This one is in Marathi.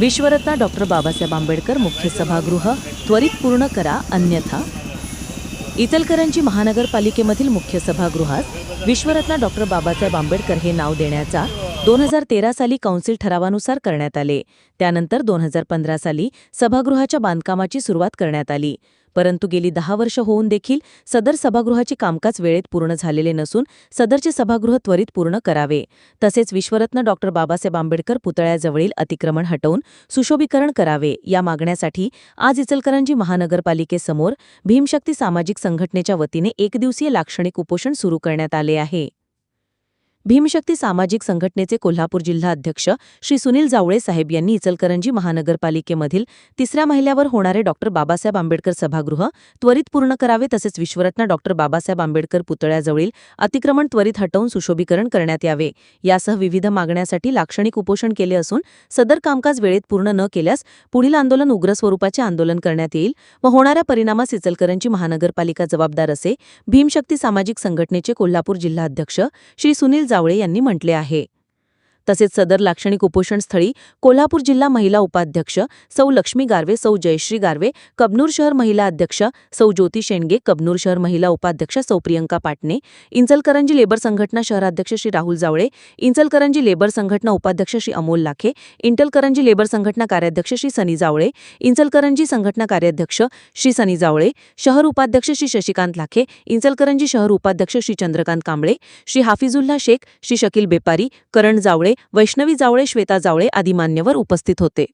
विश्वरत्न डॉक्टर बाबासाहेब आंबेडकर मुख्य सभागृह त्वरित पूर्ण करा अन्यथा. इचलकरंजी महानगरपालिकेमधील मुख्य सभागृहात विश्वरत्न डॉक्टर बाबासाहेब आंबेडकर हे नाव देण्याचा दोन हजार तेरा साली कौन्सिल ठरावानुसार करण्यात आले. त्यानंतर दोन हजार पंधरा साली सभागृहाच्या बांधकामाची सुरुवात करण्यात आली. परंतु गेली दहा वर्ष होऊन देखील सदर सभागृहाचे कामकाज वेळेत पूर्ण झालेले नसून सदरचे सभागृह त्वरित पूर्ण करावे. तसेच विश्वरत्न डॉ. बाबासाहेब आंबेडकर पुतळ्याजवळील अतिक्रमण हटवून सुशोभीकरण करावे या मागण्यासाठी आज इचलकरंजी महानगरपालिकेसमोर भीमशक्ती सामाजिक संघटनेच्या वतीने एकदिवसीय लाक्षणिक उपोषण सुरू करण्यात आले आहे. भीमशक्ती सामाजिक संघटनेचे कोल्हापूर जिल्हा अध्यक्ष श्री सुनील जावळे साहेब यांनी इचलकरंजी महानगरपालिकेमधील तिसऱ्या महिल्यावर होणारे डॉक्टर बाबासाहेब आंबेडकर सभागृह त्वरित पूर्ण करावे तसेच विश्वरत्न डॉक्टर बाबासाहेब आंबेडकर पुतळ्याजवळील अतिक्रमण त्वरित हटवून सुशोभीकरण करण्यात यावे. यासह विविध मागण्यासाठी लाक्षणिक उपोषण केले असून सदर कामकाज वेळेत पूर्ण न केल्यास पुढील आंदोलन उग्र स्वरूपाचे आंदोलन करण्यात येईल व होणाऱ्या परिणामास इचलकरंजी महानगरपालिका जबाबदार असे भीमशक्ती सामाजिक संघटनेचे कोल्हापूर जिल्हा अध्यक्ष श्री सुनील जावळे यांनी म्हटले आहे. तसेच सदर लाक्षणिक उपोषणस्थळी कोल्हापूर जिल्हा महिला उपाध्यक्ष सौ लक्ष्मी गारवे सौ जयश्री गारवे कबनूर शहर महिला अध्यक्ष सौ ज्योती शेंडगे कबनूर शहर महिला उपाध्यक्ष सौ प्रियंका पाटणे इंचलकरंजी लेबर संघटना शहराध्यक्ष श्री राहुल जावळे इंचलकरंजी लेबर संघटना उपाध्यक्ष श्री अमोल लाखे इंटलकरंजी लेबर संघटना कार्याध्यक्ष श्री सनी जावळे इंचलकरंजी संघटना कार्याध्यक्ष श्री सनी जावळे शहर उपाध्यक्ष श्री शशिकांत लाखे इंचलकरंजी शहर उपाध्यक्ष श्री चंद्रकांत कांबळे श्री हाफिजुल्ला शेख श्री शकील बेपारी करण जावळे वैष्णवी जावळे श्वेता जावळे आदी मान्यवर उपस्थित होते.